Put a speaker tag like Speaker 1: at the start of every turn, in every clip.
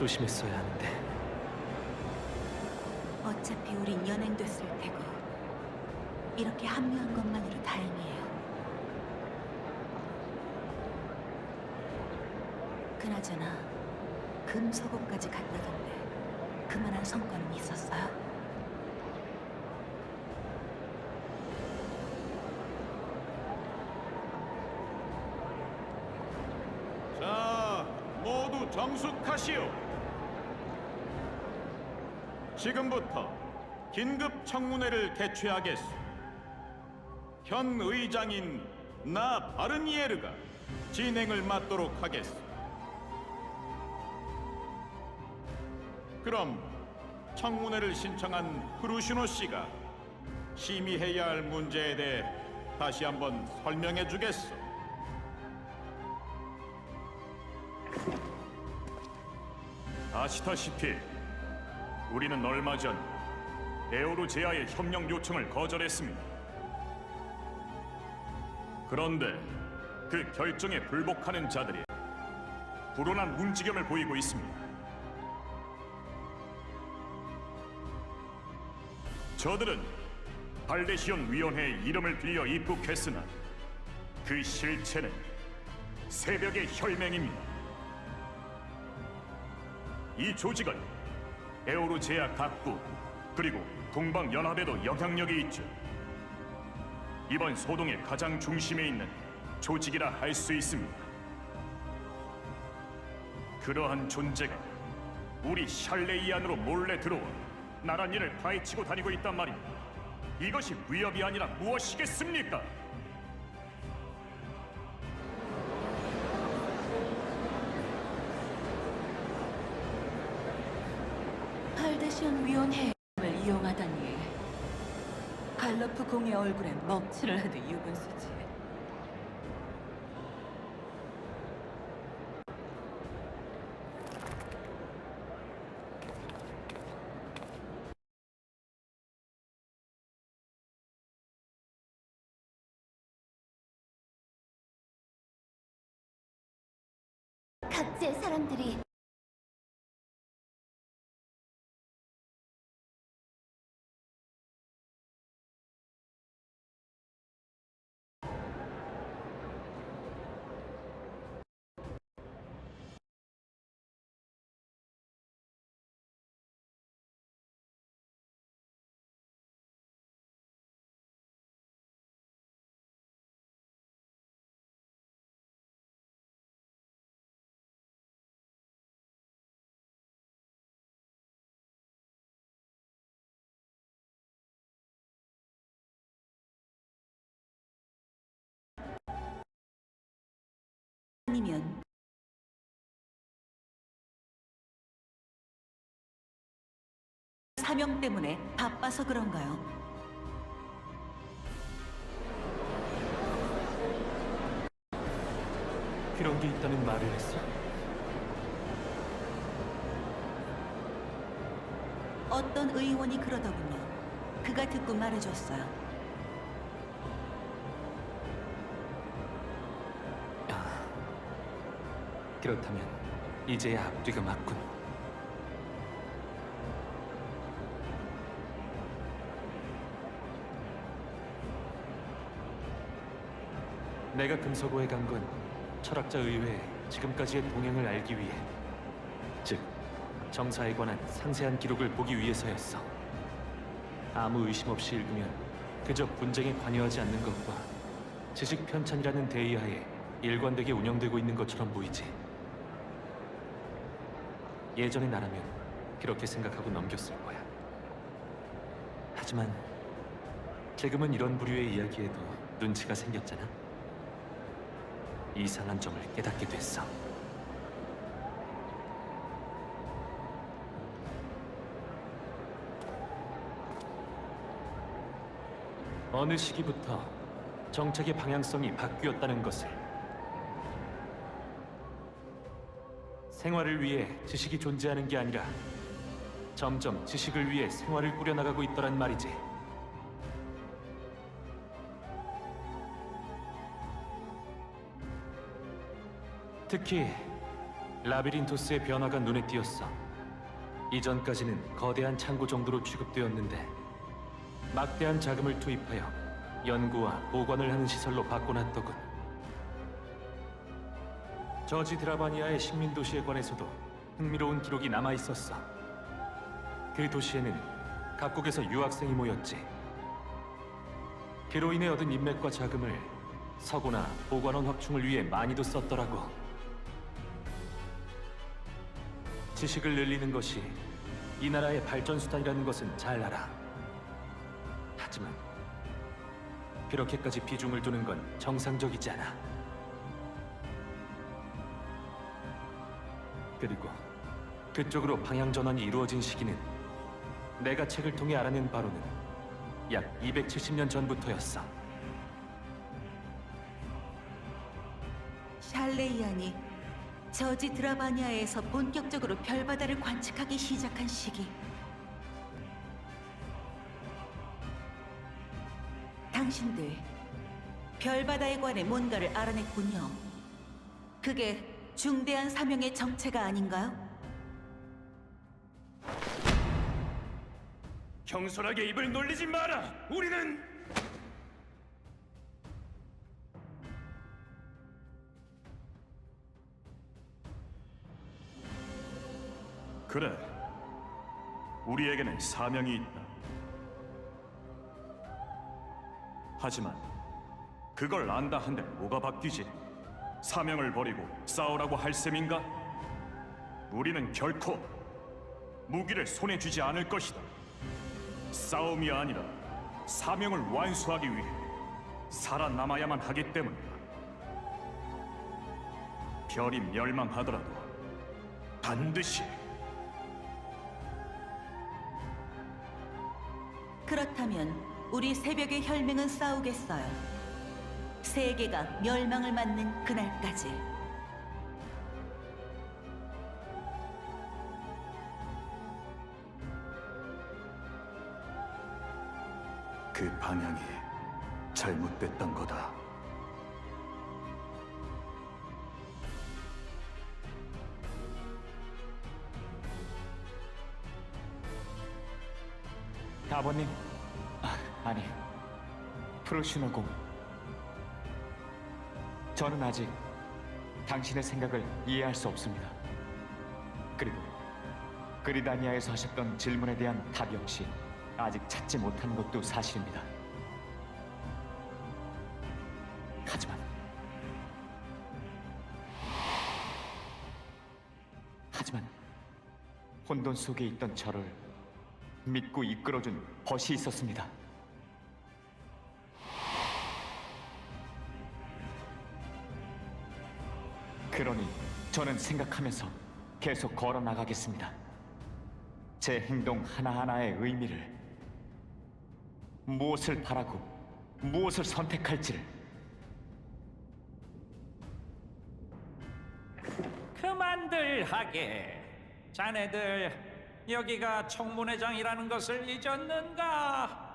Speaker 1: 조심했어야 하는데.
Speaker 2: 어차피 우린 연행됐을 테고 이렇게 합류한 것만으로 다행이에요. 그나저나 금속업까지 갔다던데 그만한 성과는 있었어요?
Speaker 3: 자, 모두 정숙하시오. 지금부터 긴급 청문회를 개최하겠소. 현 의장인 나 바르니에르가 진행을 맡도록 하겠소. 그럼 청문회를 신청한 프루시노 씨가 심의해야 할 문제에 대해 다시 한번 설명해 주겠소.
Speaker 4: 아시다시피 우리는 얼마 전 에오르 제아의 협력 요청을 거절했습니다. 그런데 그 결정에 불복하는 자들이 불온한 움직임을 보이고 있습니다. 저들은 발데시온 위원회의 이름을 빌려 입국했으나 그 실체는 새벽의 혈맹입니다. 이 조직은 에오르 제약 각부 그리고 동방 연합에도 영향력이 있죠. 이번 소동의 가장 중심에 있는 조직이라 할 수 있습니다. 그러한 존재가 우리 샬레이 안으로 몰래 들어와 나란 일을 파헤치고 다니고 있단 말입니다. 이것이 위협이 아니라 무엇이겠습니까?
Speaker 2: 팔데시온 위원회를 이용하다니. 갈러프 공의 얼굴에 먹칠을 해도 유분수지
Speaker 5: 각지의 사람들이
Speaker 2: 아니면 사명 때문에 바빠서 그런가요?
Speaker 1: 그런 게 있다는 말을 했어?
Speaker 2: 어떤 의원이 그러더군요. 그가 듣고 말해줬어요.
Speaker 1: 그렇다면 이제야 앞뒤가 맞군. 내가 금서고에 간 건 철학자 의회의 지금까지의 동향을 알기 위해, 즉 정사에 관한 상세한 기록을 보기 위해서였어. 아무 의심 없이 읽으면 그저 분쟁에 관여하지 않는 것과 지식 편찬이라는 대의하에 일관되게 운영되고 있는 것처럼 보이지. 예전의 나라면 그렇게 생각하고 넘겼을 거야. 하지만 지금은 이런 부류의 이야기에도 눈치가 생겼잖아. 이상한 점을 깨닫게 됐어. 어느 시기부터 정책의 방향성이 바뀌었다는 것을 생활을 위해 지식이 존재하는 게 아니라 점점 지식을 위해 생활을 꾸려나가고 있더란 말이지. 특히 라비린토스의 변화가 눈에 띄었어. 이전까지는 거대한 창고 정도로 취급되었는데 막대한 자금을 투입하여 연구와 보관을 하는 시설로 바꿔놨더군. 저지 드라바니아의 식민 도시에 관해서도 흥미로운 기록이 남아 있었어. 그 도시에는 각국에서 유학생이 모였지. 그로 인해 얻은 인맥과 자금을 서구나 보관원 확충을 위해 많이도 썼더라고. 지식을 늘리는 것이 이 나라의 발전 수단이라는 것은 잘 알아. 하지만 그렇게까지 비중을 두는 건 정상적이지 않아. 그리고 그쪽으로 방향 전환이 이루어진 시기는 내가 책을 통해 알아낸 바로는 약 270년 전부터였어.
Speaker 2: 샬레이안이 저지 드라바니아에서 본격적으로 별바다를 관측하기 시작한 시기. 당신들 별바다에 관해 뭔가를 알아냈군요. 그게 중대한 사명의 정체가 아닌가요?
Speaker 4: 경솔하게 입을 놀리지 마라. 우리는 그래. 우리에게는 사명이 있다. 하지만 그걸 안다 한들 뭐가 바뀌지? 사명을 버리고 싸우라고 할 셈인가? 우리는 결코 무기를 손에 쥐지 않을 것이다. 싸움이 아니라 사명을 완수하기 위해 살아남아야만 하기 때문이다. 별이 멸망하더라도 반드시
Speaker 2: 그렇다면 우리 새벽의 혈맹은 싸우겠어요. 세계가 멸망을 맞는 그날까지.
Speaker 6: 그 방향이 잘못됐던 거다.
Speaker 7: 아버님, 아, 아니, 프로슈너공. 저는 아직 당신의 생각을 이해할 수 없습니다. 그리고 그리다니아에서 하셨던 질문에 대한 답 역시 아직 찾지 못한 것도 사실입니다. 하지만 하지만 혼돈 속에 있던 저를 믿고 이끌어준 벗이 있었습니다. 그러니 저는 생각하면서 계속 걸어 나가겠습니다. 제 행동 하나하나의 의미를 무엇을 바라고 무엇을 선택할지를
Speaker 8: 그만들 하게. 자네들 여기가 청문회장이라는 것을 잊었는가?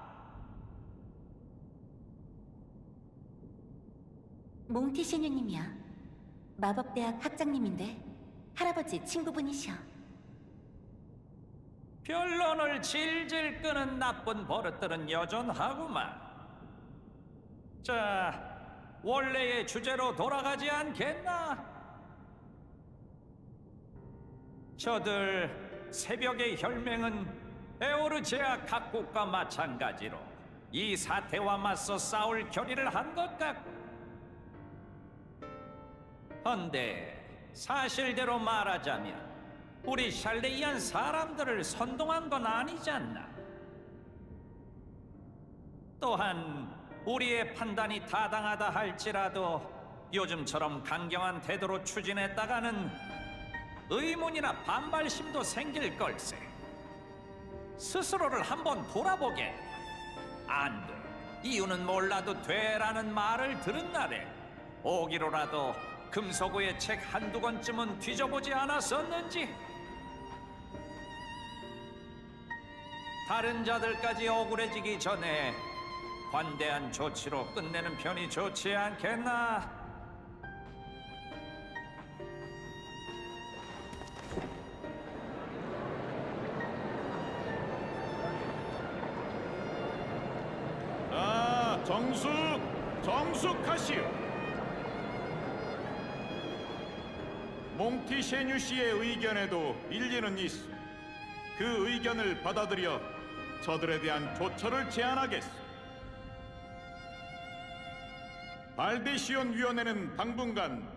Speaker 5: 몽티 시뉴님이야. 마법대학 학장님인데 할아버지 친구분이셔.
Speaker 8: 변론을 질질 끄는 나쁜 버릇들은 여전하구만. 자, 원래의 주제로 돌아가지 않겠나? 저들 새벽의 혈맹은 에오르제아 각국과 마찬가지로 이 사태와 맞서 싸울 결의를 한 것 같고 헌데 사실대로 말하자면 우리 샬레이안 사람들을 선동한 건 아니잖나. 또한 우리의 판단이 타당하다 할지라도 요즘처럼 강경한 태도로 추진했다가는 의문이나 반발심도 생길 걸세. 스스로를 한번 돌아보게. 안 돼. 이유는 몰라도 돼라는 말을 들은 날에 오기로라도 금서구의 책 한두 권쯤은 뒤져보지 않았었는지 다른 자들까지 억울해지기 전에 관대한 조치로 끝내는 편이 좋지 않겠나?
Speaker 3: 몽티셰뉴 씨의 의견에도 일리는 있어. 그 의견을 받아들여 저들에 대한 조처를 제안하겠소. 발데시온 위원회는 당분간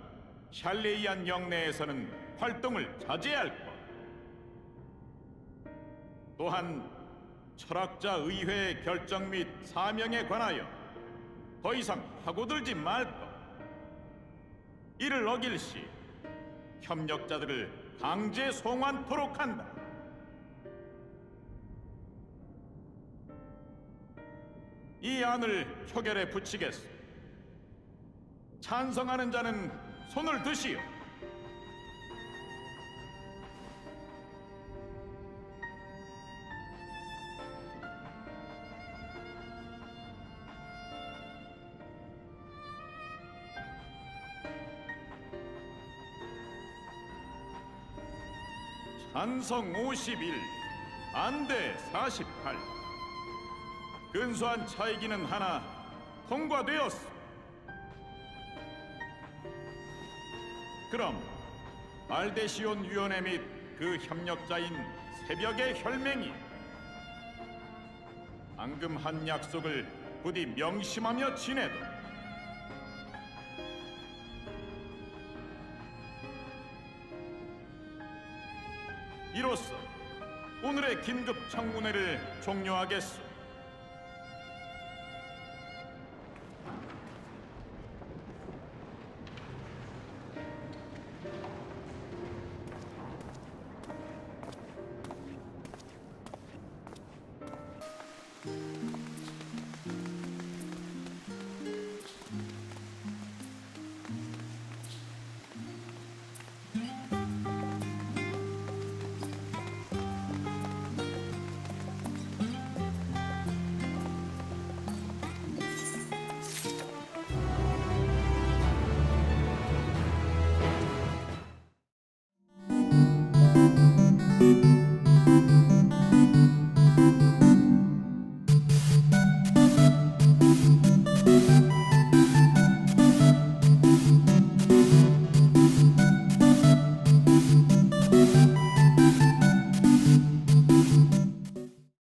Speaker 3: 샬레이안 영내에서는 활동을 자제할 것. 또한 철학자 의회의 결정 및 사명에 관하여 더 이상 파고들지 말 것. 이를 어길 시 협력자들을 강제 송환토록 한다. 이 안을 표결에 붙이겠소. 찬성하는 자는 손을 드시오. 찬성 51, 안대 48. 근소한 차이기는 하나 통과되었어. 그럼 알데시온 위원회 및 그 협력자인 새벽의 혈맹이 방금 한 약속을 부디 명심하며 지내도 긴급 청문회를 종료하겠소.